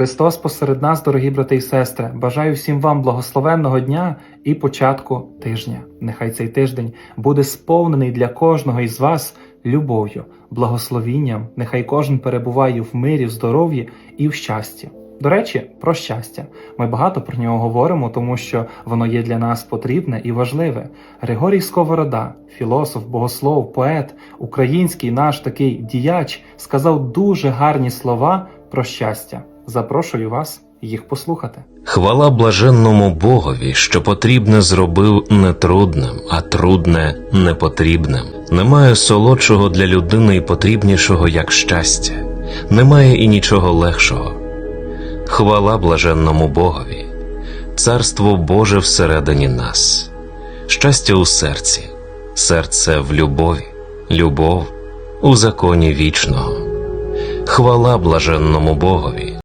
Христос посеред нас, дорогі брати і сестри, бажаю всім вам благословенного дня і початку тижня. Нехай цей тиждень буде сповнений для кожного із вас любов'ю, благословінням. Нехай кожен перебуває в мирі, в здоров'ї і в щасті. До речі, про щастя. Ми багато про нього говоримо, тому що воно є для нас потрібне і важливе. Григорій Сковорода, філософ, богослов, поет, український наш такий діяч, сказав дуже гарні слова про щастя. Запрошую вас їх послухати. Хвала блаженному Богові, що потрібне зробив не трудним, а трудне непотрібним. Немає солодшого для людини і потрібнішого, як щастя, немає і нічого легшого. Хвала блаженному Богові, Царство Боже всередині нас, щастя у серці, серце в любові, любов у законі вічного. Хвала блаженному Богові.